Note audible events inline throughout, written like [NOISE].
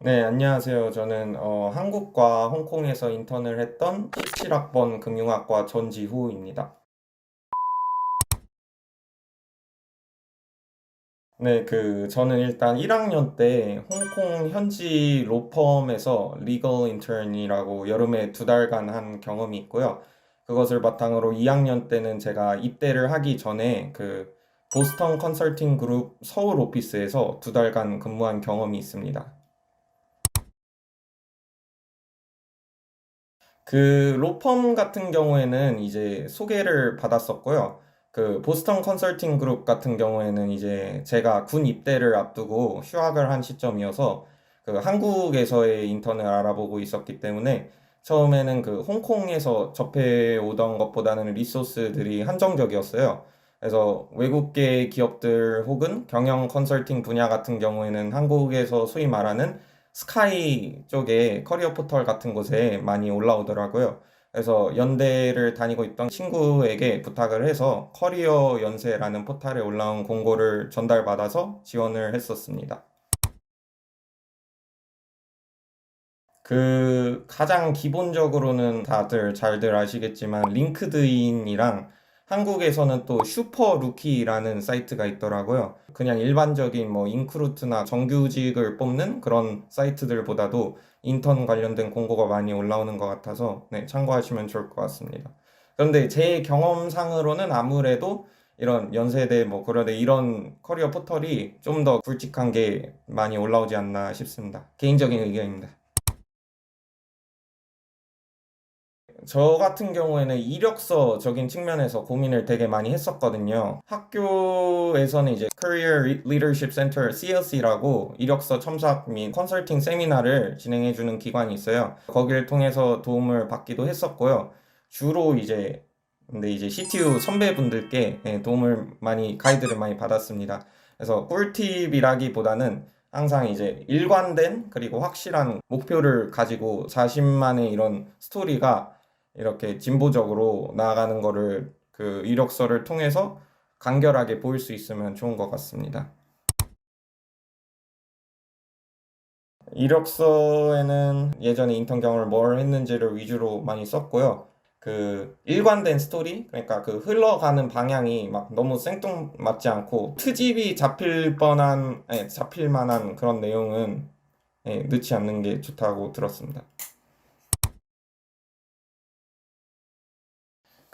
네, 안녕하세요. 저는 어, 한국과 홍콩에서 인턴을 했던 17학번 금융학과 전지후입니다. 네, 그 저는 일단 1학년 때 홍콩 현지 로펌에서 리걸 인턴이라고 여름에 두 달간 한 경험이 있고요. 그것을 바탕으로 2학년 때는 제가 입대를 하기 전에 그 보스턴 컨설팅 그룹 서울 오피스에서 두 달간 근무한 경험이 있습니다. 그 로펌 같은 경우에는 이제 소개를 받았었고요. 그 보스턴 컨설팅 그룹 같은 경우에는 이제 제가 군 입대를 앞두고 휴학을 한 시점이어서 그 한국에서의 인턴을 알아보고 있었기 때문에 처음에는 그 홍콩에서 접해 오던 것보다는 리소스들이 한정적이었어요. 그래서 외국계 기업들 혹은 경영 컨설팅 분야 같은 경우에는 한국에서 소위 말하는 스카이 쪽에 커리어 포털 같은 곳에 많이 올라오더라고요. 그래서 연대를 다니고 있던 친구에게 부탁을 해서 커리어 연세라는 포털에 올라온 공고를 전달받아서 지원을 했었습니다. 그 가장 기본적으로는 다들 잘들 아시겠지만 링크드인이랑 한국에서는 또 슈퍼 루키라는 사이트가 있더라고요. 그냥 일반적인 뭐 인크루트나 정규직을 뽑는 그런 사이트들보다도 인턴 관련된 공고가 많이 올라오는 것 같아서 네, 참고하시면 좋을 것 같습니다. 그런데 제 경험상으로는 아무래도 이런 연세대 뭐 고려대 이런 커리어 포털이 좀 더 굵직한 게 많이 올라오지 않나 싶습니다. 개인적인 의견입니다. 저 같은 경우에는 이력서적인 측면에서 고민을 되게 많이 했었거든요. 학교에서는 이제 Career Leadership Center CLC라고 이력서 첨삭 및 컨설팅 세미나를 진행해주는 기관이 있어요. 거기를 통해서 도움을 받기도 했었고요. 주로 이제 근데 이제 CTU 선배분들께 예, 도움을 많이 가이드를 많이 받았습니다. 그래서 꿀팁이라기보다는 항상 이제 일관된 그리고 확실한 목표를 가지고 자신만의 이런 스토리가 이렇게 진보적으로 나아가는 거를 그 이력서를 통해서 간결하게 보일 수 있으면 좋은 것 같습니다. 이력서에는 예전에 인턴 경험을 뭘 했는지를 위주로 많이 썼고요. 그 일관된 스토리, 그러니까 그 흘러가는 방향이 막 너무 생뚱맞지 않고 트집이 잡힐 뻔한, 예, 잡힐 만한 그런 내용은 예, 넣지 않는 게 좋다고 들었습니다.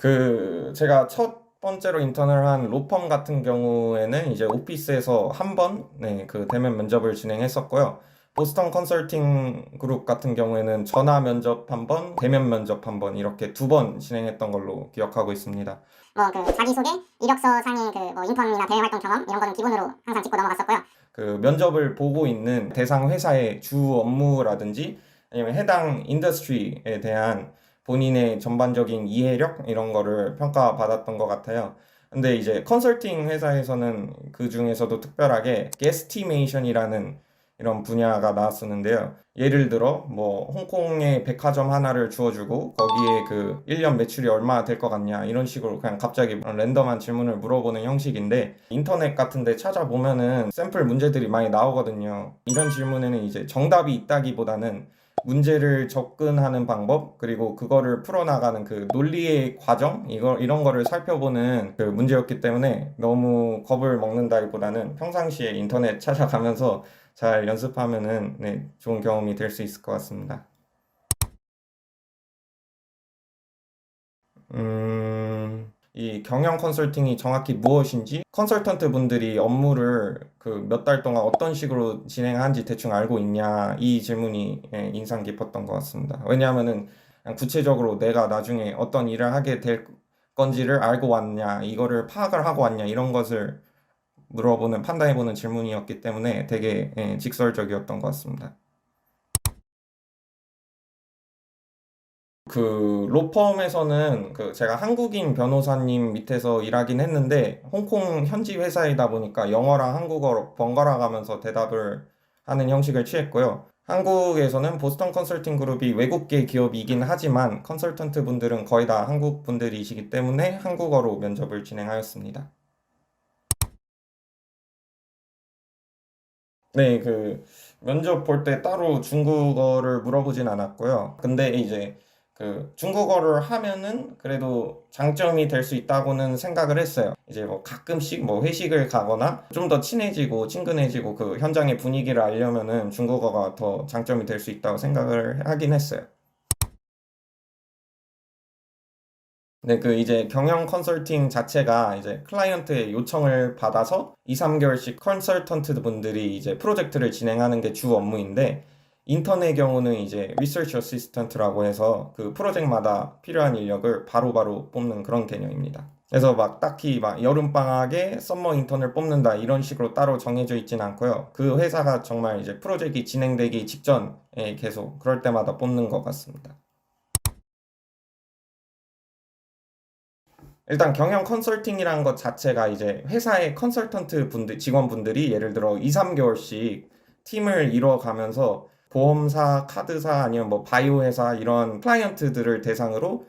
그 제가 첫 번째로 인턴을 한 로펌 같은 경우에는 이제 오피스에서 한 번, 네, 그 대면 면접을 진행했었고요. 보스턴 컨설팅 그룹 같은 경우에는 전화 면접 한 번, 대면 면접 한 번 이렇게 두 번 진행했던 걸로 기억하고 있습니다. 뭐 그 자기소개, 이력서 상의 그뭐 인턴이나 대외 활동 경험 이런 거는 기본으로 항상 짚고 넘어갔었고요. 그 면접을 보고 있는 대상 회사의 주 업무라든지 아니면 해당 인더스트리에 대한 본인의 전반적인 이해력 이런 거를 평가받았던 것 같아요. 근데 이제 컨설팅 회사에서는 그 중에서도 특별하게 게스티메이션이라는 이런 분야가 나왔었는데요. 예를 들어 뭐 홍콩의 백화점 하나를 주어주고 거기에 그 1년 매출이 얼마나 될것 같냐 이런 식으로 그냥 갑자기 랜덤한 질문을 물어보는 형식인데 인터넷 같은 데 찾아보면은 샘플 문제들이 많이 나오거든요. 이런 질문에는 이제 정답이 있다기보다는 문제를 접근하는 방법 그리고 그거를 풀어나가는 그 논리의 과정 이거 이런 거를 살펴보는 그 문제였기 때문에 너무 겁을 먹는다기보다는 평상시에 인터넷 찾아가면서 잘 연습하면은 네, 좋은 경험이 될 수 있을 것 같습니다. 음, 이 경영 컨설팅이 정확히 무엇인지 컨설턴트 분들이 업무를 그 몇 달 동안 어떤 식으로 진행하는지 대충 알고 있냐 이 질문이 예, 인상 깊었던 것 같습니다. 왜냐하면은 구체적으로 내가 나중에 어떤 일을 하게 될 건지를 알고 왔냐 이거를 파악을 하고 왔냐 이런 것을 물어보는 판단해보는 질문이었기 때문에 되게 예, 직설적이었던 것 같습니다. 그 로펌에서는 그 제가 한국인 변호사님 밑에서 일하긴 했는데 홍콩 현지 회사이다 보니까 영어랑 한국어로 번갈아 가면서 대답을 하는 형식을 취했고요. 한국에서는 보스턴 컨설팅 그룹이 외국계 기업이긴 하지만 컨설턴트 분들은 거의 다 한국 분들이시기 때문에 한국어로 면접을 진행하였습니다. 네, 그 면접 볼 때 따로 중국어를 물어보진 않았고요. 근데 이제 그 중국어를 하면은 그래도 장점이 될 수 있다고는 생각을 했어요. 이제 뭐 가끔씩 뭐 회식을 가거나 좀 더 친해지고 친근해지고 그 현장의 분위기를 알려면은 중국어가 더 장점이 될 수 있다고 생각을 하긴 했어요. 네, 그 이제 경영 컨설팅 자체가 이제 클라이언트의 요청을 받아서 2, 3개월씩 컨설턴트 분들이 이제 프로젝트를 진행하는 게 주 업무인데 인턴의 경우는 이제 리서치 어시스턴트라고 해서 그 프로젝트마다 필요한 인력을 바로 바로 뽑는 그런 개념입니다. 그래서 막 딱히 막 여름방학에 썸머 인턴을 뽑는다 이런 식으로 따로 정해져 있진 않고요. 그 회사가 정말 이제 프로젝트가 진행되기 직전에 계속 그럴 때마다 뽑는 것 같습니다. 일단 경영 컨설팅이라는 것 자체가 이제 회사의 컨설턴트 분들, 직원분들이 예를 들어 2, 3개월씩 팀을 이뤄가면서 보험사, 카드사 아니면 뭐 바이오 회사 이런 클라이언트들을 대상으로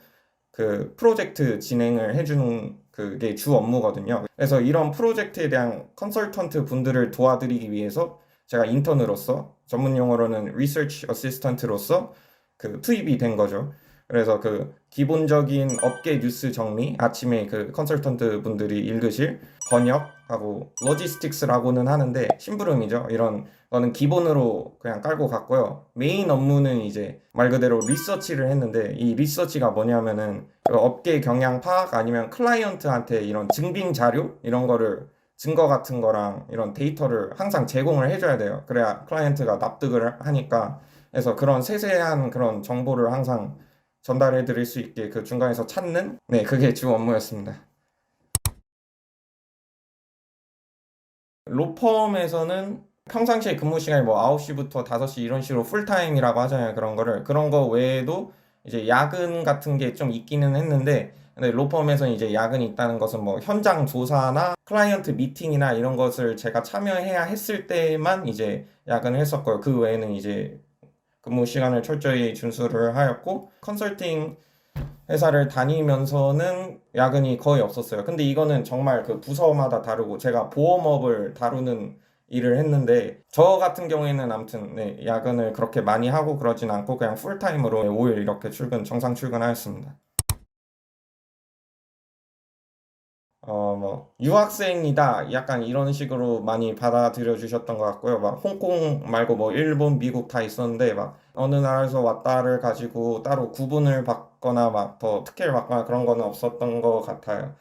그 프로젝트 진행을 해주는 그게 주 업무거든요. 그래서 이런 프로젝트에 대한 컨설턴트 분들을 도와드리기 위해서 제가 인턴으로서 전문 용어로는 리서치 어시스턴트로서 그 투입이 된 거죠. 그래서 그 기본적인 업계 뉴스 정리 아침에 그 컨설턴트 분들이 읽으실 번역하고 로지스틱스라고는 하는데 심부름이죠. 이런 거는 기본으로 그냥 깔고 갔고요. 메인 업무는 이제 말 그대로 리서치를 했는데 이 리서치가 뭐냐면은 그 업계 경향 파악 아니면 클라이언트한테 이런 증빙 자료 이런 거를 증거 같은 거랑 이런 데이터를 항상 제공을 해줘야 돼요. 그래야 클라이언트가 납득을 하니까 그래서 그런 세세한 그런 정보를 항상 전달해 드릴 수 있게 그 중간에서 찾는 네 그게 주 업무였습니다. 로펌에서는 평상시에 근무 시간이 뭐 9시부터 5시 이런 식으로 풀타임이라고 하잖아요. 그런 거를. 그런 거 외에도 이제 야근 같은 게 좀 있기는 했는데 근데 로펌에서는 이제 야근이 있다는 것은 뭐 현장 조사나 클라이언트 미팅이나 이런 것을 제가 참여해야 했을 때만 이제 야근을 했었고요. 그 외에는 이제 근무 시간을 철저히 준수를 하였고 컨설팅 회사를 다니면서는 야근이 거의 없었어요. 근데 이거는 정말 그 부서마다 다르고 제가 보험업을 다루는 일을 했는데 저 같은 경우에는 아무튼 네, 야근을 그렇게 많이 하고 그러진 않고 그냥 풀타임으로 5일 이렇게 출근 정상 출근하였습니다. 어, 뭐, 유학생이다. 약간 이런 식으로 많이 받아들여 주셨던 것 같고요. 막, 홍콩 말고 뭐, 일본, 미국 다 있었는데, 막, 어느 나라에서 왔다를 가지고 따로 구분을 받거나 막 더 특혜를 받거나 그런 거는 없었던 것 같아요.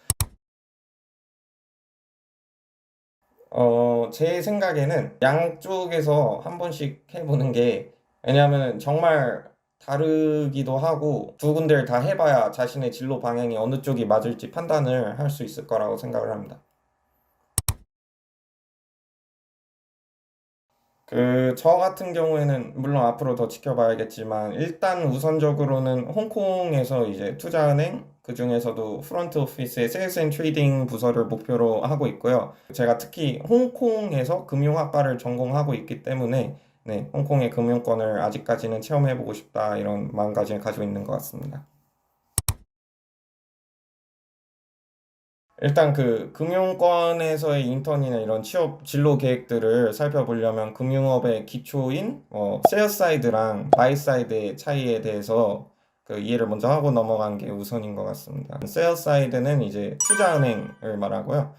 어, 제 생각에는 양쪽에서 한 번씩 해보는 게, 왜냐하면 정말 다르기도 하고 두 군데를 다 해봐야 자신의 진로 방향이 어느 쪽이 맞을지 판단을 할 수 있을 거라고 생각을 합니다. 그, 저 같은 경우에는 물론 앞으로 더 지켜봐야겠지만 일단 우선적으로는 홍콩에서 이제 투자은행 그 중에서도 프런트 오피스의 세일스 앤 트레이딩 부서를 목표로 하고 있고요. 제가 특히 홍콩에서 금융학과를 전공하고 있기 때문에 네, 홍콩의 금융권을 아직까지는 체험해보고 싶다 이런 마음가짐을 가지고 있는 것 같습니다. 일단 그 금융권에서의 인턴이나 이런 취업 진로 계획들을 살펴보려면 금융업의 기초인 어, 세어 사이드랑 바이 사이드의 차이에 대해서 그 이해를 먼저 하고 넘어간 게 우선인 것 같습니다. 세어 사이드는 이제 투자은행을 말하고요.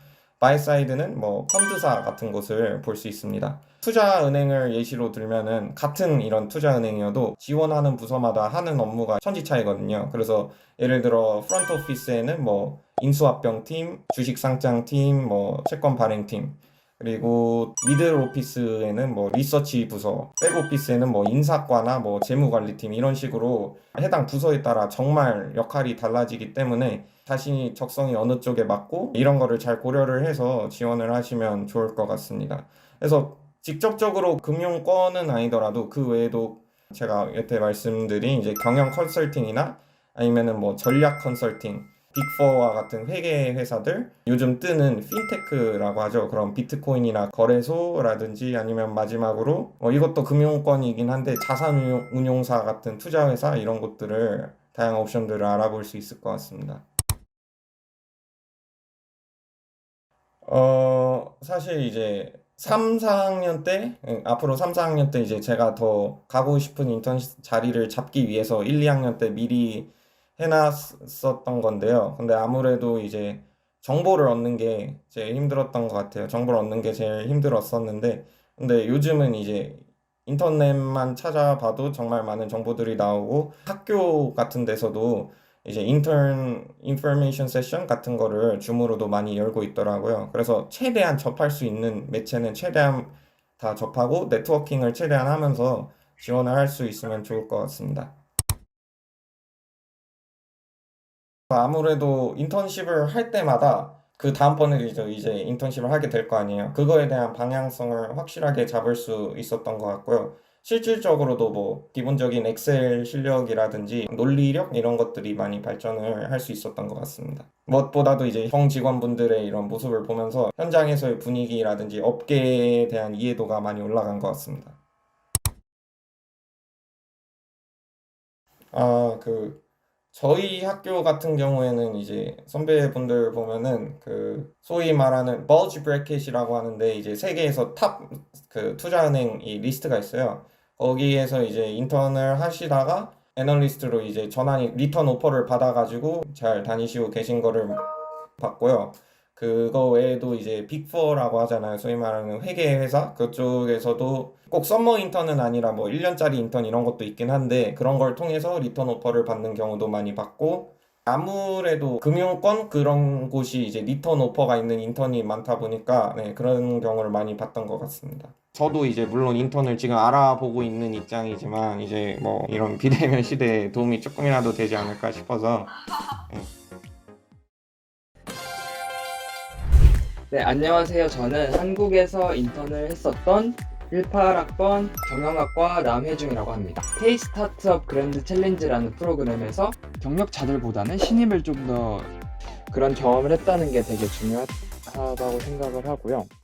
바이 사이드는 뭐 펀드사 같은 곳을 볼 수 있습니다. 투자은행을 예시로 들면은 같은 이런 투자은행이어도 지원하는 부서마다 하는 업무가 천지 차이거든요. 그래서 예를 들어 프런트 오피스에는 뭐 인수합병팀, 주식 상장팀, 뭐 채권 발행팀 그리고 미들 오피스에는 뭐 리서치 부서, 백 오피스에는 뭐 인사과나 뭐 재무관리팀 이런 식으로 해당 부서에 따라 정말 역할이 달라지기 때문에 자신이 적성이 어느 쪽에 맞고 이런 거를 잘 고려를 해서 지원을 하시면 좋을 것 같습니다. 그래서 직접적으로 금융권은 아니더라도 그 외에도 제가 여태 말씀드린 이제 경영 컨설팅이나 아니면은 뭐 전략 컨설팅 빅4와 같은 회계 회사들 요즘 뜨는 핀테크라고 하죠. 그런 비트코인이나 거래소라든지 아니면 마지막으로 뭐 이것도 금융권이긴 한데 자산 운용사 같은 투자 회사 이런 것들을 다양한 옵션들을 알아볼 수 있을 것 같습니다. 어, 사실 이제 3, 4학년 때, 예, 앞으로 3, 4학년 때 이제 제가 더 가고 싶은 인턴 자리를 잡기 위해서 1, 2학년 때 미리 해놨었던 건데요. 근데 아무래도 이제 정보를 얻는 게 제일 힘들었던 것 같아요. 정보를 얻는 게 제일 힘들었었는데, 근데 요즘은 이제 인터넷만 찾아봐도 정말 많은 정보들이 나오고 학교 같은 데서도 이제 인턴 인포메이션 세션 같은 거를 줌으로도 많이 열고 있더라고요. 그래서 최대한 접할 수 있는 매체는 최대한 다 접하고 네트워킹을 최대한 하면서 지원을 할 수 있으면 좋을 것 같습니다. 아무래도 인턴십을 할 때마다 그 다음번에도 이제 이제 인턴십을 하게 될 거 아니에요. 그거에 대한 방향성을 확실하게 잡을 수 있었던 것 같고요. 실질적으로도 뭐 기본적인 엑셀 실력이라든지 논리력 이런 것들이 많이 발전을 할 수 있었던 것 같습니다. 무엇보다도 이제 형 직원분들의 이런 모습을 보면서 현장에서의 분위기라든지 업계에 대한 이해도가 많이 올라간 것 같습니다. 아, 그 저희 학교 같은 경우에는 이제 선배분들 보면은 그 소위 말하는 bulge bracket이라고 하는데 이제 세계에서 탑 그 투자은행 이 리스트가 있어요. 거기에서 이제 인턴을 하시다가 애널리스트로 이제 전환이 리턴 오퍼를 받아가지고 잘 다니시고 계신 거를 봤고요. 그거 외에도 이제 빅4라고 하잖아요. 소위 말하는 회계 회사 그쪽에서도 꼭 썸머 인턴은 아니라 뭐 1년짜리 인턴 이런 것도 있긴 한데 그런 걸 통해서 리턴 오퍼를 받는 경우도 많이 봤고 아무래도 금융권 그런 곳이 이제 리턴 오퍼가 있는 인턴이 많다 보니까 네, 그런 경우를 많이 봤던 것 같습니다. 저도 이제 물론 인턴을 지금 알아보고 있는 입장이지만 이제 뭐 이런 [LAUGHS] 비대면 시대에 도움이 조금이라도 되지 않을까 싶어서 네, 안녕하세요. 저는 한국에서 인턴을 했었던 18학번 경영학과 남혜중이라고 합니다. K 스타트업 그랜드 챌린지라는 프로그램에서 경력자들보다는 신입을 좀 더 그런 경험을 했다는 게 되게 중요하다고 생각을 하고요.